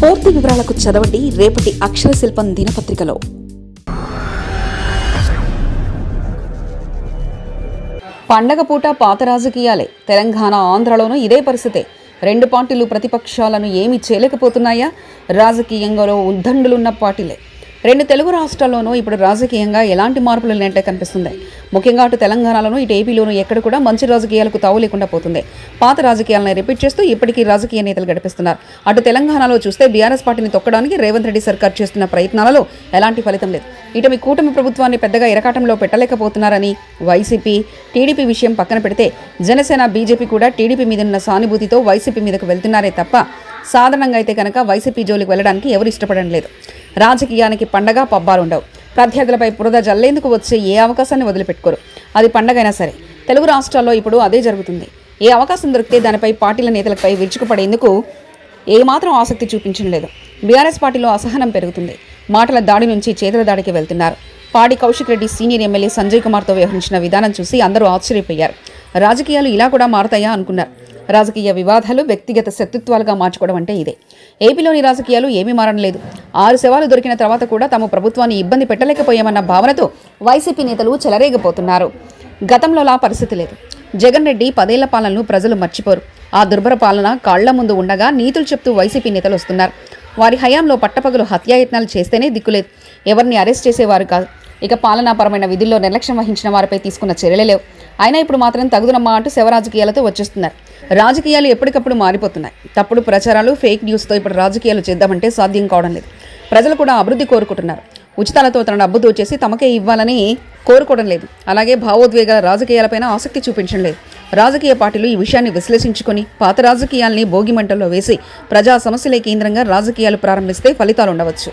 పూర్తి వివరాలకు చదవండి రేపటి అక్షర శిల్పం దినపత్రికలో. పండగ పూట పాత రాజకీయాలే. తెలంగాణ ఆంధ్రలోనూ ఇదే పరిస్థితే. రెండు పార్టీలు ప్రతిపక్షాలను ఏమీ చేయలేకపోతున్నాయా? రాజకీయంగాలో ఉద్దండులున్న పార్టీలే. రెండు తెలుగు రాష్ట్రాల్లోనూ ఇప్పుడు రాజకీయంగా ఎలాంటి మార్పులు లేనట్టే కనిపిస్తుంది. ముఖ్యంగా అటు తెలంగాణలోనూ ఇటు ఏపీలోనూ ఎక్కడ కూడా మంచి రాజకీయాలకు తావు లేకుండా పోతుంది. పాత రాజకీయాలను రిపీట్ చేస్తూ ఇప్పటికీ రాజకీయ నేతలు గడిపిస్తున్నారు. అటు తెలంగాణలో చూస్తే బీఆర్ఎస్ పార్టీని తొక్కడానికి రేవంత్ రెడ్డి సర్కార్ చేస్తున్న ప్రయత్నాలలో ఎలాంటి ఫలితం లేదు. ఇటు మీ కూటమి ప్రభుత్వాన్ని పెద్దగా ఇరకాటంలో పెట్టలేకపోతున్నారని వైసీపీ టీడీపీ విషయం పక్కన పెడితే జనసేన బీజేపీ కూడా టీడీపీ మీద ఉన్న సానుభూతితో వైసీపీ మీదకు వెళ్తున్నారే తప్ప సాధారణంగా అయితే కనుక వైసీపీ జోలికి వెళ్ళడానికి ఎవరు ఇష్టపడడం లేదు. రాజకీయానికి పండగ పబ్బాలు ఉండవు. ప్రత్యర్థులపై బురద జల్లేందుకు వచ్చే ఏ అవకాశాన్ని వదిలిపెట్టుకోరు. అది పండగైనా సరే. తెలుగు రాష్ట్రాల్లో ఇప్పుడు అదే జరుగుతుంది. ఏ అవకాశం దొరికితే దానిపై పార్టీల నేతలపై విరుచుకుపడేందుకు ఏమాత్రం ఆసక్తి చూపించడం లేదు. బీఆర్ఎస్ పార్టీలో అసహనం పెరుగుతుంది. మాటల దాడి నుంచి చేతుల దాడికి వెళ్తున్నారు. పాడి కౌశిక్ రెడ్డి సీనియర్ ఎమ్మెల్యే సంజయ్ కుమార్తో వ్యవహరించిన విధానం చూసి అందరూ ఆశ్చర్యపోయారు. రాజకీయాలు ఇలా కూడా మారతాయా అనుకున్నారు. రాజకీయ వివాదాలు వ్యక్తిగత శత్రుత్వాలుగా మార్చుకోవడం అంటే ఇదే. ఏపీలోని రాజకీయాలు ఏమీ మారడం లేదు ఆరు శవాలు దొరికిన తర్వాత కూడా తమ ప్రభుత్వాన్ని ఇబ్బంది పెట్టలేకపోయామన్న భావనతో వైసీపీ నేతలు చెలరేగిపోతున్నారు. గతంలోలా పరిస్థితి లేదు. జగన్ రెడ్డి పదేళ్ళ పాలనను ప్రజలు మర్చిపోరు. ఆ దుర్భర పాలన కాళ్ళ ముందు ఉండగా నీతులు చెప్తూ వైసీపీ నేతలు వస్తున్నారు. వారి హయాంలో పట్టపగలు హత్యాయత్నాలు చేస్తేనే దిక్కులేదు. ఎవరిని అరెస్ట్ చేసేవారు కాదు. ఇక పాలనాపరమైన విధుల్లో నిర్లక్ష్యం వహించిన వారిపై తీసుకున్న చర్యలే లేవు. అయినా ఇప్పుడు మాత్రం తగుదనమ్మా అంటూ శవ రాజకీయాలతో వచ్చేస్తున్నారు. రాజకీయాలు ఎప్పటికప్పుడు మారిపోతున్నాయి. తప్పుడు ప్రచారాలు ఫేక్ న్యూస్తో ఇప్పుడు రాజకీయాలు చేద్దామంటే సాధ్యం కావడం లేదు. ప్రజలు కూడా అభివృద్ధి కోరుకుంటున్నారు. ఉచితాలతో తన డబ్బు దోచేసి తమకే ఇవ్వాలని కోరుకోవడం లేదు. అలాగే భావోద్వేగాల రాజకీయాలపైన ఆసక్తి చూపించడం లేదు. రాజకీయ పార్టీలు ఈ విషయాన్ని విశ్లేషించుకొని పాత రాజకీయాల్ని భోగిమంటల్లో వేసి ప్రజా సమస్యలే కేంద్రంగా రాజకీయాలు ప్రారంభిస్తే ఫలితాలు ఉండవచ్చు